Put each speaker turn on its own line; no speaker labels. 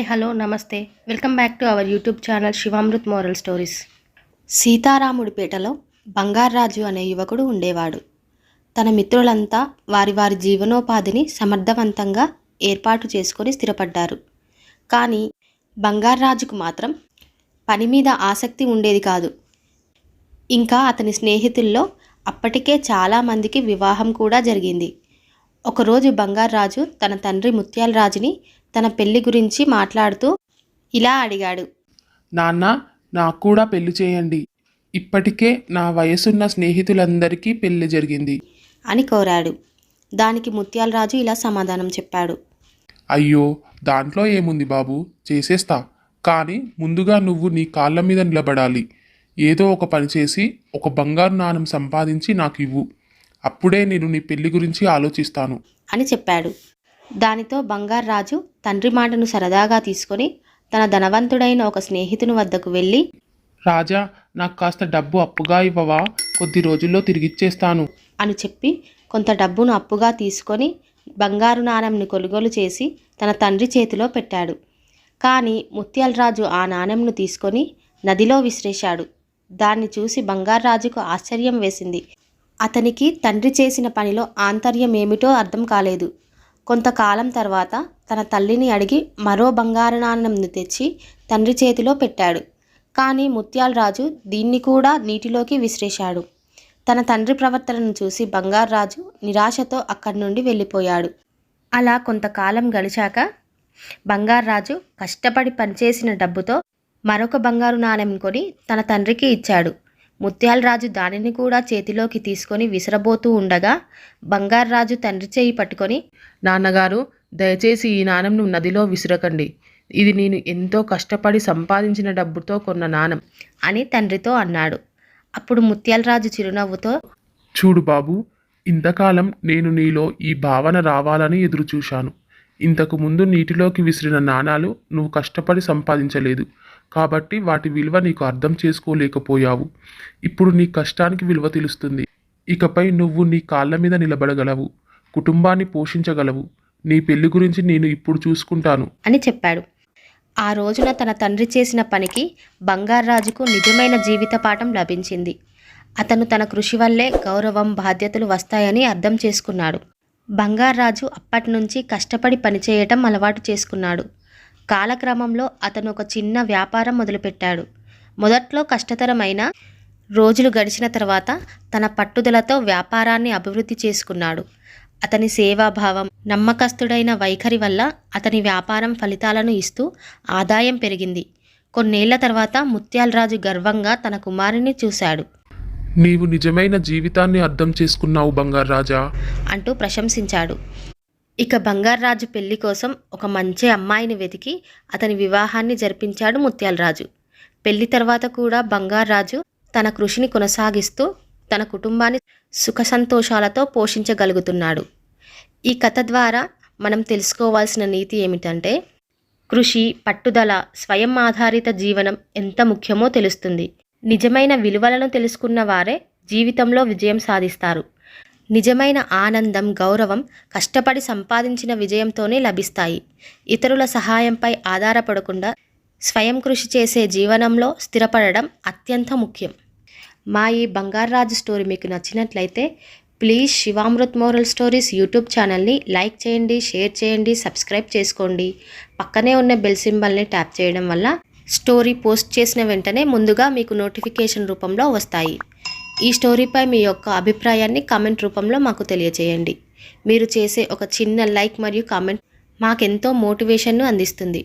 Hi hello నమస్తే. Welcome back to our YouTube channel Shivamrut moral stories. సీతారాముడిపేటలో Bangaraju అనే యువకుడు ఉండేవాడు. తన మిత్రులంతా వారి వారి జీవనోపాధిని సమర్థవంతంగా ఏర్పాటు చేసుకొని స్థిరపడ్డారు. కానీ బంగారాజుకు మాత్రం పని మీద ఆసక్తి ఉండేది కాదు. ఇంకా అతని స్నేహితుల్లో అప్పటికే చాలామందికి వివాహం కూడా జరిగింది. ఒకరోజు బంగారాజు తన తండ్రి ముత్యాలరాజుని తన పెళ్ళి గురించి మాట్లాడుతూ ఇలా అడిగాడు.
నాన్న నాకు కూడా పెళ్ళి చేయండి. ఇప్పటికే నా వయసున్న స్నేహితులందరికీ పెళ్ళి జరిగింది.
అని కోరాడు. దానికి ముత్యాలరాజు ఇలా సమాధానం చెప్పాడు.
అయ్యో దాంట్లో ఏముంది బాబు? చేసేస్తా. కానీ ముందుగా నువ్వు నీ కాళ్ళ మీద నిలబడాలి. ఏదో ఒక పని చేసి ఒక బంగారు నాణం సంపాదించి నాకు ఇవ్వు. అప్పుడే నేను నీ పెళ్ళి గురించి ఆలోచిస్తాను.
అని చెప్పాడు. దానితో బంగారాజు తండ్రి మాటను సరదాగా తీసుకొని తన ధనవంతుడైన ఒక స్నేహితుని వద్దకు వెళ్ళి
రాజా నాకు కాస్త డబ్బు అప్పుగా ఇవ్వవా? కొద్ది రోజుల్లో తిరిగిచ్చేస్తాను.
అని చెప్పి కొంత డబ్బును అప్పుగా తీసుకొని బంగారు నాణెంను కొనుగోలు చేసి తన తండ్రి చేతిలో పెట్టాడు. కానీ ముత్యాలరాజు ఆ నాణెంను తీసుకొని నదిలో విసిరేశాడు. దాన్ని చూసి బంగారాజుకు ఆశ్చర్యం వేసింది. అతనికి తండ్రి చేసిన పనిలో ఆంతర్యం ఏమిటో అర్థం కాలేదు. కొంతకాలం తర్వాత తన తల్లిని అడిగి మరో బంగారు నాణెంను తెచ్చి తండ్రి చేతిలో పెట్టాడు. కానీ ముత్యాలరాజు దీన్ని కూడా నీటిలోకి విసిరేశాడు. తన తండ్రి ప్రవర్తనను చూసి బంగారాజు నిరాశతో అక్కడి నుండి వెళ్ళిపోయాడు. అలా కొంతకాలం గడిచాక బంగారాజు కష్టపడి పనిచేసిన డబ్బుతో మరొక బంగారు నాణెం కొని తన తండ్రికి ఇచ్చాడు. ముత్యాలరాజు దానిని కూడా చేతిలోకి తీసుకొని విసరబోతూ ఉండగా బంగారాజు తండ్రి చేయి పట్టుకొని
నాన్నగారు దయచేసి ఈ నాణెంను నదిలో విసిరకండి. ఇది నేను ఎంతో కష్టపడి సంపాదించిన డబ్బుతో కొన్న నాణెం.
అని తండ్రితో అన్నాడు. అప్పుడు ముత్యాలరాజు చిరునవ్వుతో
చూడు బాబు ఇంతకాలం నేను నీలో ఈ భావన రావాలని ఎదురుచూశాను. ఇంతకు ముందు నీటిలోకి విసిరిన నాణాలు నువ్వు కష్టపడి సంపాదించలేదు. కాబట్టి వాటి విలువ నీకు అర్థం చేసుకోలేకపోయావు. ఇప్పుడు నీ కష్టానికి విలువ తెలుస్తుంది. ఇకపై నువ్వు నీ కాళ్ళ మీద నిలబడగలవు. కుటుంబాన్ని పోషించగలవు. నీ పెళ్ళి గురించి నేను ఇప్పుడు చూసుకుంటాను.
అని చెప్పాడు. ఆ రోజున తన తండ్రి చేసిన పనికి బంగారాజుకు నిజమైన జీవిత పాఠం లభించింది. అతను తన కృషి వల్లే గౌరవం బాధ్యతలు వస్తాయని అర్థం చేసుకున్నాడు. బంగారాజు అప్పటి నుంచి కష్టపడి పనిచేయటం అలవాటు చేసుకున్నాడు. కాలక్రమంలో అతను ఒక చిన్న వ్యాపారం మొదలుపెట్టాడు. మొదట్లో కష్టతరమైన రోజులు గడిచిన తర్వాత తన పట్టుదలతో వ్యాపారాన్ని అభివృద్ధి చేసుకున్నాడు. అతని సేవాభావం నమ్మకస్తుడైన వైఖరి వల్ల అతని వ్యాపారం ఫలితాలను ఇస్తూ ఆదాయం పెరిగింది. కొన్నేళ్ళ తర్వాత ముత్యాలరాజు గర్వంగా తన కుమారుని చూశాడు.
నీవు నిజమైన జీవితాన్ని అర్థం చేసుకున్నావు బంగారాజా
అంటూ ప్రశంసించాడు. ఇక బంగారాజు పెళ్ళి కోసం ఒక మంచి అమ్మాయిని వెతికి అతని వివాహాన్ని జరిపించాడు ముత్యాలరాజు. పెళ్ళి తర్వాత కూడా బంగారాజు తన కృషిని కొనసాగిస్తూ తన కుటుంబాన్ని సుఖ సంతోషాలతో పోషించగలుగుతున్నాడు. ఈ కథ ద్వారా మనం తెలుసుకోవాల్సిన నీతి ఏమిటంటే కృషి పట్టుదల స్వయం ఆధారిత జీవనం ఎంత ముఖ్యమో తెలుస్తుంది. నిజమైన విలువలను తెలుసుకున్న వారే జీవితంలో విజయం సాధిస్తారు. నిజమైన ఆనందం గౌరవం కష్టపడి సంపాదించిన విజయంతోనే లభిస్తాయి. ఇతరుల సహాయంపై ఆధారపడకుండా స్వయం కృషి చేసే జీవనంలో స్థిరపడడం అత్యంత ముఖ్యం. మా ఈ బంగారాజు స్టోరీ మీకు నచ్చినట్లయితే please Shivamrut moral stories YouTube ఛానల్ని లైక్ చేయండి షేర్ చేయండి సబ్స్క్రైబ్ చేసుకోండి. పక్కనే ఉన్న బెల్ సింబల్ని ట్యాప్ చేయడం వల్ల స్టోరీ పోస్ట్ చేసిన వెంటనే ముందుగా మీకు నోటిఫికేషన్ రూపంలో వస్తాయి. ఈ స్టోరీపై మీ యొక్క అభిప్రాయాన్ని కామెంట్ రూపంలో మాకు తెలియజేయండి మీరు చేసే ఒక చిన్న లైక్ మరియు కామెంట్ మాకెంతో మోటివేషన్ను అందిస్తుంది.